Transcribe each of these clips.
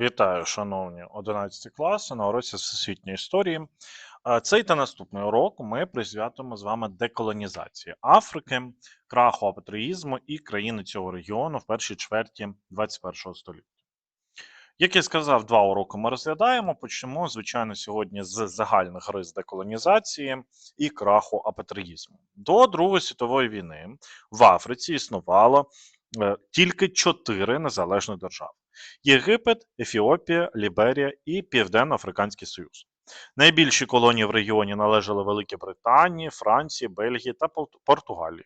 Вітаю, шановні 11 класи на уроці всесвітньої історії. Цей та наступний урок ми присвятимо з вами деколонізації Африки, краху апатріїзму і країни цього регіону в першій чверті 21 століття. Як я сказав, два уроки ми розглядаємо. Почнемо, звичайно, сьогодні з загальних рис деколонізації і краху апатріїзму. До Другої світової війни в Африці існувало е, тільки чотири незалежні держави: Єгипет, Ефіопія, Ліберія і Південно-Африканський Союз. Найбільші колонії в регіоні належали Великій Британії, Франції, Бельгії та Португалії.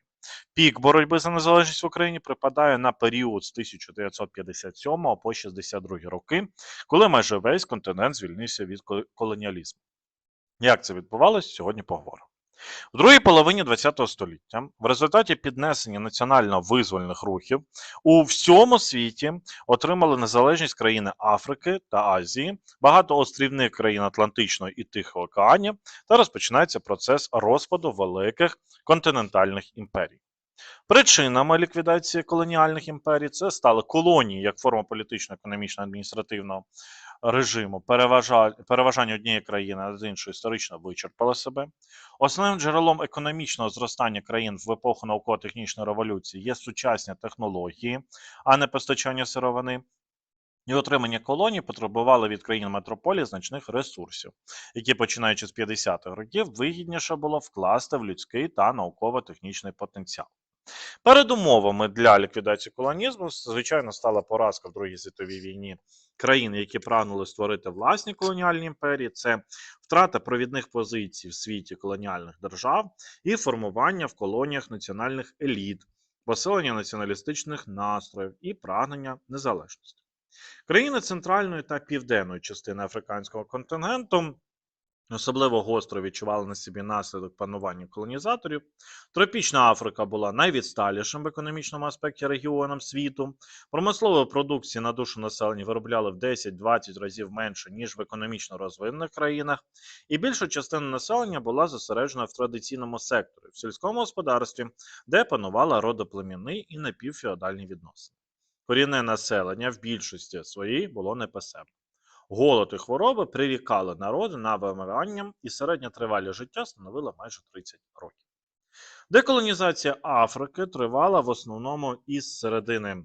Пік боротьби за незалежність в Україні припадає на період з 1957 по 62 роки, коли майже весь континент звільнився від колоніалізму. Як це відбувалося, сьогодні поговоримо. У другій половині ХХ століття в результаті піднесення національно-визвольних рухів у всьому світі отримали незалежність країни Африки та Азії, багато острівних країн Атлантичного і Тихого океанів, та розпочинається процес розпаду великих континентальних імперій. Причинами ліквідації колоніальних імперій це стали колонії як форма політичного, економічного, адміністративного режиму. Переважання однієї країни над іншою історично вичерпало себе. Основним джерелом економічного зростання країн в епоху науково-технічної революції є сучасні технології, а не постачання сировини. І отримання колоній потребували від країн метрополії значних ресурсів, які, починаючи з 50-х років, вигідніше було вкласти в людський та науково-технічний потенціал. Передумовами для ліквідації колонізму, звичайно, стала поразка в Другій світовій війні країн, які прагнули створити власні колоніальні імперії. Це втрата провідних позицій в світі колоніальних держав і формування в колоніях національних еліт, посилення націоналістичних настроїв і прагнення незалежності. Країни центральної та південної частини африканського континенту Особливо гостро відчували на собі наслідок панування колонізаторів. Тропічна Африка була найвідсталішим в економічному аспекті регіоном світу. Промислової продукції на душу населення виробляли в 10-20 разів менше, ніж в економічно розвинених країнах, і більша частина населення була зосереджена в традиційному секторі, в сільському господарстві, де панувала родоплемінний і напівфеодальні відносини. Корінне населення в більшості своїй було непосебне. Голод і хвороби прирікали народи на вимирання, і середня тривалість життя становила майже 30 років. Деколонізація Африки тривала в основному із середини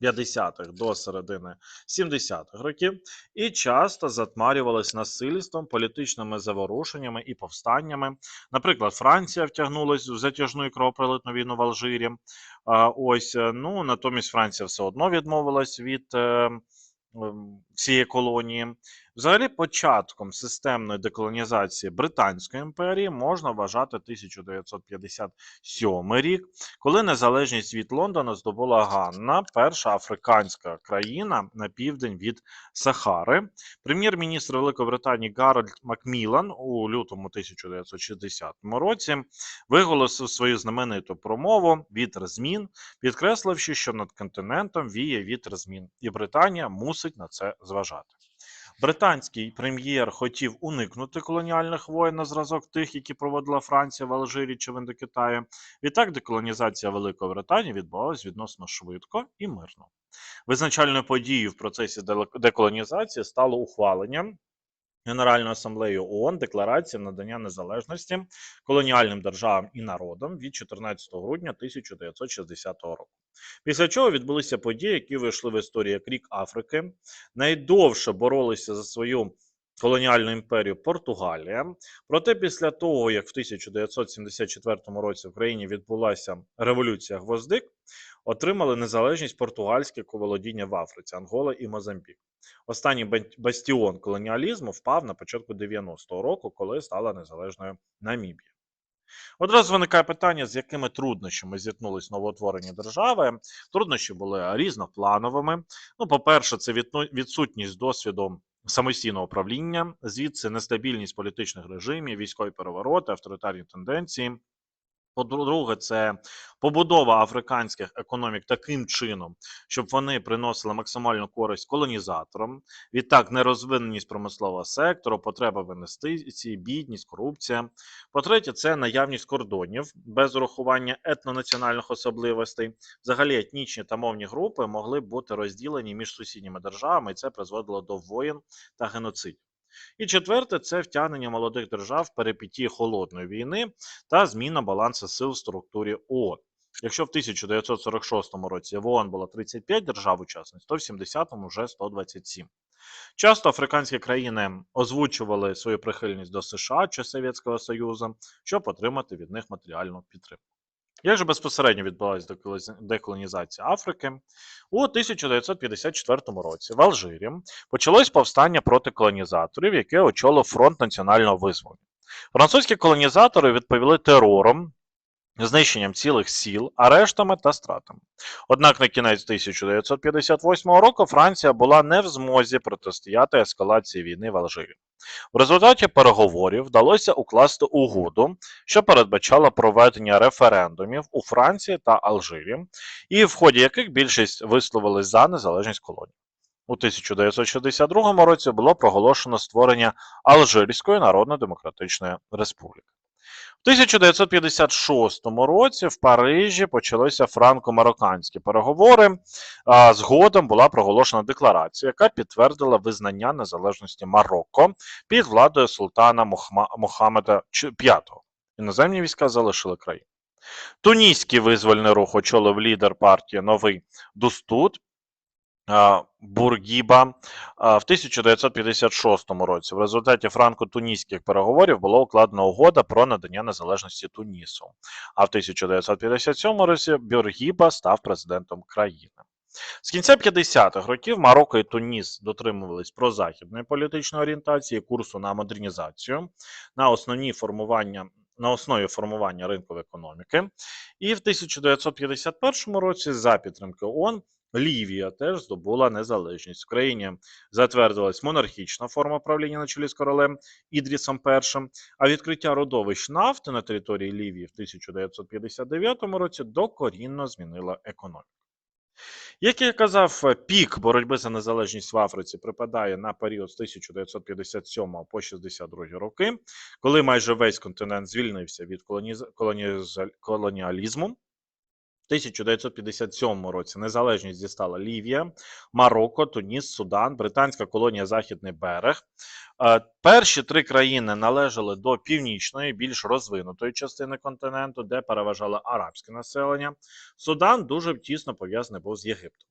50-х до середини 70-х років і часто затмарювалась насильством, політичними заворушеннями і повстаннями. Наприклад, Франція втягнулася в затяжну і кровопролитну війну в Алжирі. Ось е, ну натомість Франція все одно відмовилась від. Цієї колонії. Взагалі, початком системної деколонізації Британської імперії можна вважати 1957 рік, коли незалежність від Лондона здобула Ганна, перша африканська країна на південь від Сахари. Прем'єр-міністр Великої Британії Гарольд Макмілан у лютому 1960 році виголосив свою знамениту промову Вітер змін, підкресливши, що над континентом віє вітер змін, і Британія мусить на це зважати. Британський прем'єр хотів уникнути колоніальних воєн на зразок тих, які проводила Франція в Алжирі чи в Індокитаї. Відтак деколонізація Великої Британії відбувалась відносно швидко і мирно. Визначальною подією в процесі деколонізації стало ухвалення Генеральною асамблеєю ООН декларації надання незалежності колоніальним державам і народам від 14 грудня 1960 року. Після чого відбулися події, які вийшли в історію як рік Африки. Найдовше боролися за свою колоніальну імперію Португалія. Проте, після того, як в 1974 році в країні відбулася революція Гвоздик, отримали незалежність португальське володіння в Африці, Ангола і Мозамбік. Останній бастіон колоніалізму впав на початку 90-го року, коли стала незалежною Намібія. Одразу виникає питання, з якими труднощами зіткнулись новоутворені держави. Труднощі були різноплановими. Ну, по-перше, це відсутність досвіду самостійного управління, звідси нестабільність політичних режимів, військові перевороти, авторитарні тенденції. По-друге, це побудова африканських економік таким чином, щоб вони приносили максимальну користь колонізаторам. Відтак, нерозвиненість промислового сектору, потреба в інвестиції, бідність, корупція. По-третє, це наявність кордонів без урахування етнонаціональних особливостей. Взагалі, етнічні та мовні групи могли бути розділені між сусідніми державами, і це призводило до воєн та геноцидів. І четверте, це втягнення молодих держав в перипетії холодної війни та зміна балансу сил в структурі ООН. Якщо в 1946 році в ООН було 35 держав-учасниць, то в 70-му вже 127. Часто африканські країни озвучували свою прихильність до США чи Совєтського Союзу, щоб отримати від них матеріальну підтримку. Як же безпосередньо відбулася деколонізація Африки? У 1954 році в Алжирі почалось повстання проти колонізаторів, яке очолив фронт національного визволення. Французькі колонізатори відповіли терором, знищенням цілих сіл, арештами та стратами. Однак на кінець 1958 року Франція була не в змозі протистояти ескалації війни в Алжирі. В результаті переговорів вдалося укласти угоду, що передбачала проведення референдумів у Франції та Алжирі, і в ході яких більшість висловились за незалежність колонії. У 1962 році було проголошено створення Алжирської Народно-Демократичної Республіки. В 1956 році в Парижі почалися франко-марокканські переговори. А згодом була проголошена декларація, яка підтвердила визнання незалежності Марокко під владою султана Мохаммеда V. Іноземні війська залишили країну. Туніський визвольний рух очолив лідер партії Новий Дустут Бургіба в 1956 році. В результаті франко-тунійських переговорів було укладена угода про надання незалежності Тунісу. А в 1957 році Бургіба став президентом країни. З кінця 50-х років Марокко і Туніс дотримувались прозахідної політичної орієнтації, курсу на модернізацію, на основні формування. На основі формування ринкової економіки, і в 1951 році, за підтримки ООН, Лівія теж здобула незалежність. В країні затвердилась монархічна форма правління на чолі з королем Ідрісом І, а відкриття родовищ нафти на території Лівії в 1959 році докорінно змінило економіку. Як я казав, пік боротьби за незалежність в Африці припадає на період з 1957 по 62 роки, коли майже весь континент звільнився від колоніалізму. В 1957 році незалежність дістала Лівія, Марокко, Туніс, Судан, британська колонія Західний берег. Е, Перші три країни належали до північної, більш розвинутої частини континенту, де переважало арабське населення. Судан дуже тісно пов'язаний був з Єгиптом.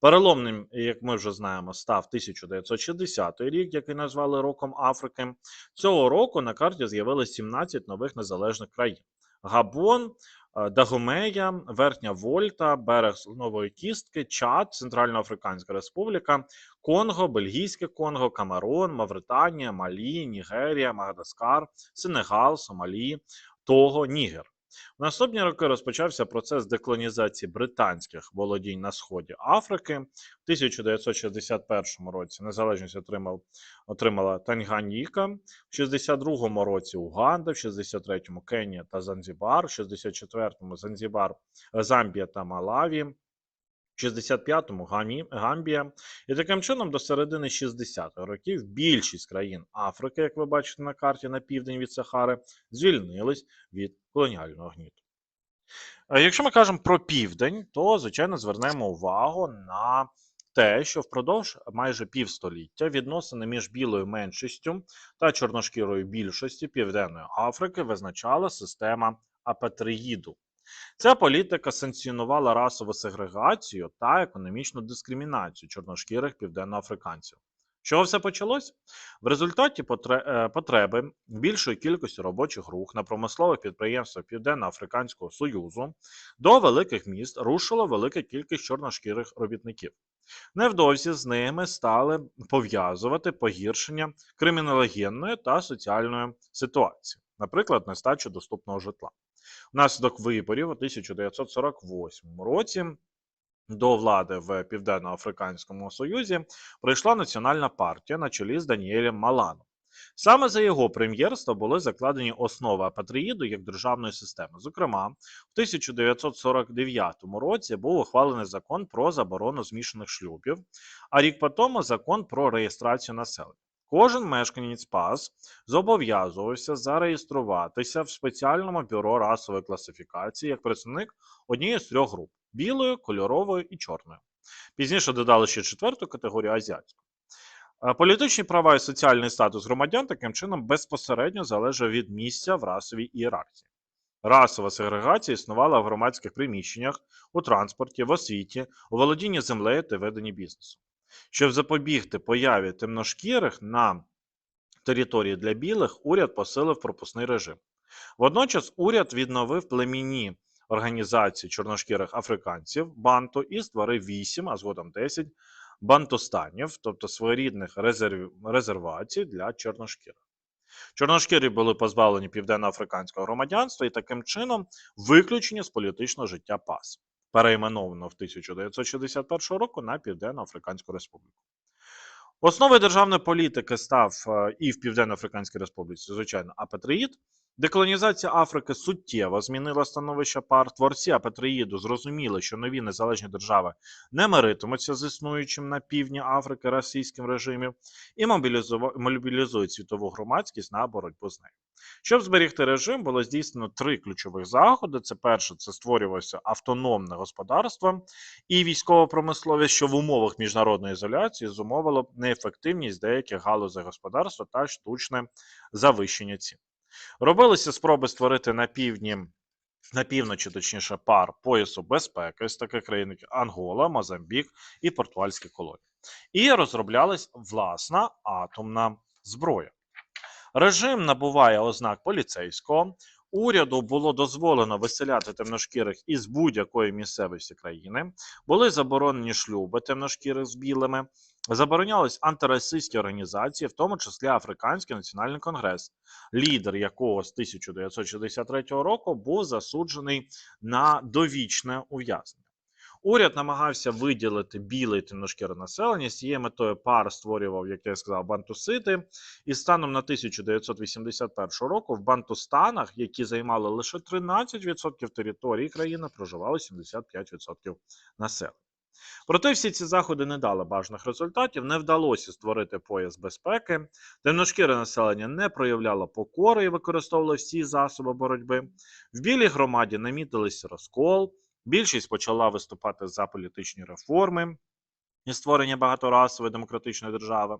Переломним, як ми вже знаємо, став 1960 рік, який назвали роком Африки. Цього року на карті з'явилось 17 нових незалежних країн: Габон, е, Дагомея, Верхня Вольта, берег Нової Кістки, Чад, Центральноафриканська Республіка, Конго, Бельгійське Конго, Камерон, Мавританія, Малі, Нігерія, Мадагаскар, Сенегал, Сомалі, Того, Нігер. В наступні роки розпочався процес деколонізації британських володінь на сході Африки. В 1961 році незалежність отримав, отримала Танганьїка, в 62-му році Уганда, в 63-му Кенія та Занзібар, в 64-му Занзібар, Замбія та Малаві, 65-му Гамбія. І таким чином до середини 60-х років більшість країн Африки, як ви бачите на карті на південь від Сахари, звільнились від колоніального гніту. Якщо ми кажемо про південь, то звичайно звернемо увагу на те, що впродовж майже півстоліття відносини між білою меншістю та чорношкірою більшості Південної Африки визначала система апатріїду. Ця політика санкціонувала расову сегрегацію та економічну дискримінацію чорношкірих південноафриканців. Чого все почалось? В результаті е, потреби більшої кількості робочих рук на промислових підприємствах Південно-Африканського Союзу до великих міст рушила велика кількість чорношкірих робітників. Невдовзі з ними стали пов'язувати погіршення кримінологенної та соціальної ситуації, наприклад, нестачу доступного житла. Внаслідок виборів у 1948 році до влади в Південно-Африканському Союзі прийшла національна партія на чолі з Даніелем Маланом. Саме за його прем'єрства були закладені основи апатріїду як державної системи. Зокрема, в 1949 році був ухвалений закон про заборону змішаних шлюбів, а рік по тому закон про реєстрацію населення. Кожен мешканець ПАС зобов'язувався зареєструватися в спеціальному бюро расової класифікації як представник однієї з трьох груп білої, кольорової і чорної. Пізніше додали ще четверту категорію азіатську. Е, Політичні права і соціальний статус громадян таким чином безпосередньо залежав від місця в расовій ієрархії. Расова сегрегація існувала в громадських приміщеннях, у транспорті, в освіті, у володінні землею та веденні бізнесу. Щоб запобігти появі темношкірих на території для білих, уряд посилив пропускний режим. Водночас уряд відновив племінні організації чорношкірих африканців банту і створив 8, а згодом 10 бантустанів, тобто своєрідних резерв... резервацій для чорношкірих. Чорношкірі були позбавлені південноафриканського громадянства і таким чином виключені з політичного життя ПАС, перейменовано в 1961 року на Південно-Африканську Республіку. Основою державної політики став е, і в Південно-Африканській Республіці, звичайно, апатріїд. Деколонізація Африки суттєво змінила становище пар. Творці апатріїду зрозуміли, що нові незалежні держави не миритимуться з існуючим на півдні Африки російським режимом і мобілізують світову громадськість на боротьбу з нею. Щоб зберігти режим, було здійснено три ключових заходи. Це перше, це створювалося автономне господарство і військова промисловість, що в умовах міжнародної ізоляції зумовило неефективність деяких галузей господарства та штучне завищення цін. Робилися спроби створити на півдні. На півночі, точніше, пар поясу безпеки з таких країн, як Ангола, Мозамбік і Португальські колонії. І розроблялась власна атомна зброя. Режим набуває ознак поліцейського. Уряду було дозволено виселяти темношкірих із будь-якої місцевості країни. Були заборонені шлюби темношкірих з білими. Заборонялись антирасистські організації, в тому числі Африканський національний конгрес, лідер якого з 1963 року був засуджений на довічне ув'язнення. Уряд намагався виділити біле і темношкіре населення. З цією метою пар створював, як я сказав, бантусити. І станом на 1981 року в Бантустанах, які займали лише 13% території країни, проживало 75% населення. Проте всі ці заходи не дали бажаних результатів, не вдалося створити пояс безпеки. Темношкіре населення не проявляло покори і використовувало всі засоби боротьби. В білій громаді намітилися розкол. Більшість почала виступати за політичні реформи і створення багаторасової демократичної держави.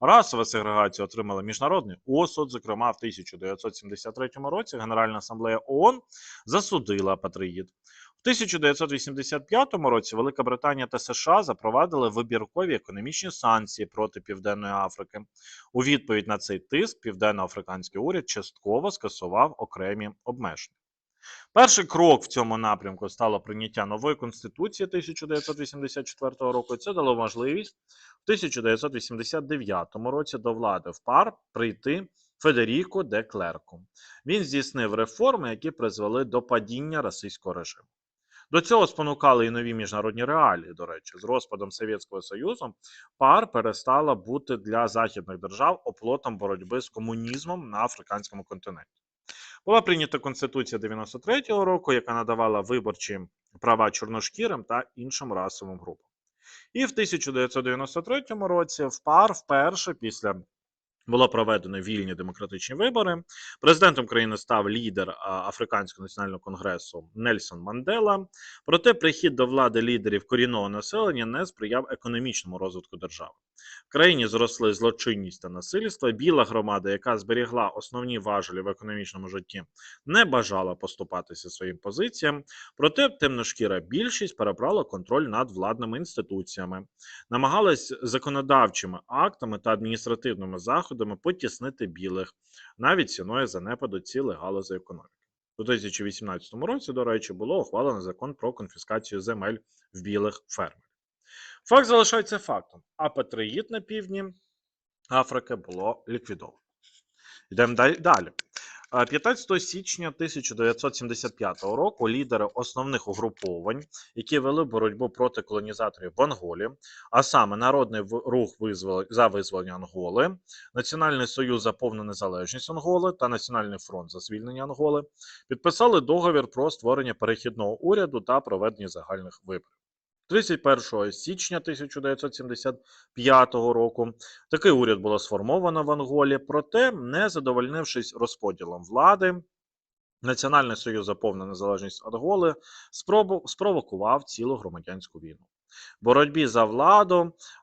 Расова сегрегація отримала міжнародний осуд. Зокрема, в 1973 році Генеральна асамблея ООН засудила апатріїд. В 1985 році Велика Британія та США запровадили вибіркові економічні санкції проти Південної Африки. У відповідь на цей тиск південно-африканський уряд частково скасував окремі обмеження. Перший крок в цьому напрямку стало прийняття нової конституції 1984 року. Це дало можливість в 1989 році до влади в пар прийти Федеріко де Клерко. Він здійснив реформи, які призвели до падіння російського режиму. До цього спонукали і нові міжнародні реалії. До речі, з розпадом Совєтського Союзу пар перестала бути для західних держав оплотом боротьби з комунізмом на африканському континенті. Була прийнята Конституція 93-го року, яка надавала виборчі права чорношкірим та іншим расовим групам. І в 1993 році в вперше після було проведено вільні демократичні вибори. Президентом країни став лідер Африканського національного конгресу Нельсон Мандела. Проте прихід до влади лідерів корінного населення не сприяв економічному розвитку держави. В країні зросли злочинність та насильство. Біла громада, яка зберігла основні важелі в економічному житті, не бажала поступатися своїм позиціям. Проте темношкіра більшість перебрала контроль над владними інституціями, намагалась законодавчими актами та адміністративними заходами потіснити білих, навіть ціною занепаду цілих галузей економіки. У 2018 році, до речі, було ухвалено закон про конфіскацію земель в білих фермерів. Факт залишається фактом. Апатриїд на півдні Африки було ліквідовано. Йдемо далі. Е, 15 січня 1975 року лідери основних угруповань, які вели боротьбу проти колонізаторів в Анголі, а саме Народний рух за визволення Анголи, Національний союз за повну незалежність Анголи та Національний фронт за звільнення Анголи, підписали договір про створення перехідного уряду та проведення загальних виборів. 31 січня 1975 року такий уряд було сформовано в Анголі, проте, не задовольнившись розподілом влади, Національний союз за повну незалежність Анголи спровокував цілу громадянську війну. В боротьбі за владу,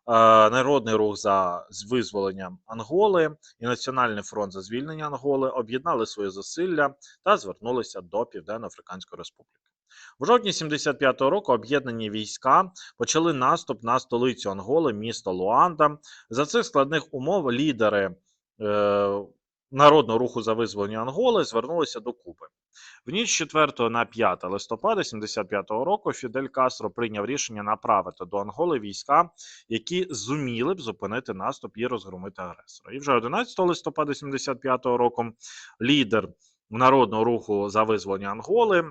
е, Народний рух за з- визволення Анголи і Національний фронт за звільнення Анголи об'єднали свої зусилля та звернулися до Південно-Африканської Республіки. В жовтні 75-го року об'єднані війська почали наступ на столицю Анголи, місто Луанда. За цих складних умов лідери е, Народного руху за визволення Анголи звернулися до Куби. В ніч 4 на 5 листопада 75-го року Фідель Кастро прийняв рішення направити до Анголи війська, які зуміли б зупинити наступ і розгромити агресора. І вже 11 листопада 75-го року лідер Народного руху за визволення Анголи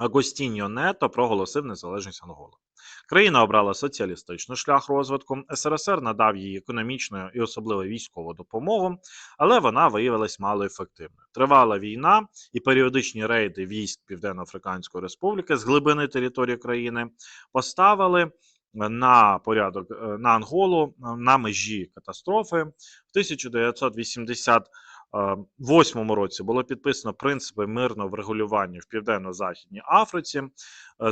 Агостіньо Нето проголосив незалежність Анголи. Країна обрала соціалістичний шлях розвитку. СРСР надав їй економічну і особливо військову допомогу, але вона виявилась малоефективною. Тривала війна і періодичні рейди військ Південно-Африканської Республіки з глибини території країни поставили на порядок е, на Анголу е, на межі катастрофи. В 1988 році було підписано принципи мирного врегулювання в південно-західній Африці, е,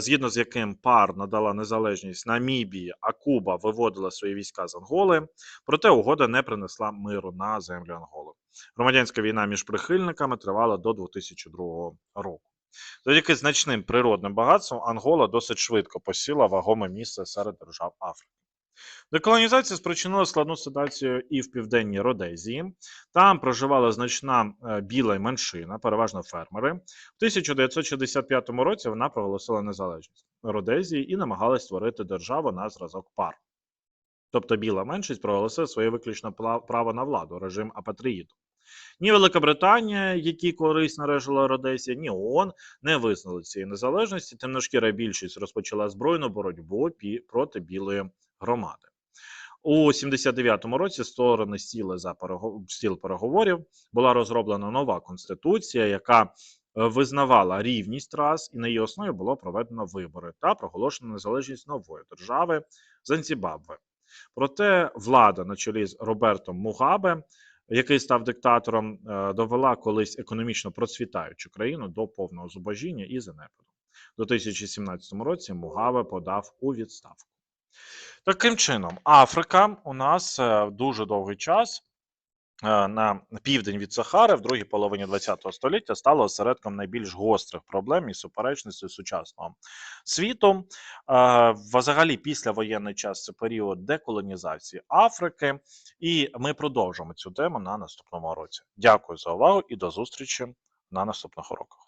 згідно з яким пар надала незалежність Намібії, а Куба виводила свої війська з Анголи. Проте угода не принесла миру на землю Анголи. Громадянська війна між прихильниками тривала до 2002 року. Завдяки значним природним багатствам Ангола досить швидко посіла вагоме місце серед держав Африки. Деколонізація спричинила складну ситуацію і в південній Родезії. Там проживала значна е, біла меншина, переважно фермери. В 1965 році вона проголосила незалежність Родезії і намагалась створити державу на зразок пар. Тобто біла меншість проголосила своє виключне право на владу, режим апатріїду. Ні Велика Британія, які колись належала Родесі, ні ООН не визнали цієї незалежності. Темношкіра більшість розпочала збройну боротьбу проти білої громади. У 79-му році сторони сіли за перего- стіл переговорів. Була розроблена нова конституція, яка е, визнавала рівність рас, і на її основі було проведено вибори та проголошено незалежність нової держави Занзібабве. Проте влада на чолі з Робертом Мугабе, який став диктатором, е, довела колись економічно процвітаючу країну до повного зубожіння і занепаду. У 2017 році Мугабе подав у відставку. Таким чином, Африка у нас е, дуже довгий час е, на південь від Сахари в другій половині ХХ століття стала осередком найбільш гострих проблем і суперечностей сучасного світу. Е, Взагалі, післявоєнний час це період деколонізації Африки, і ми продовжимо цю тему на наступному році. Дякую за увагу і до зустрічі на наступних уроках.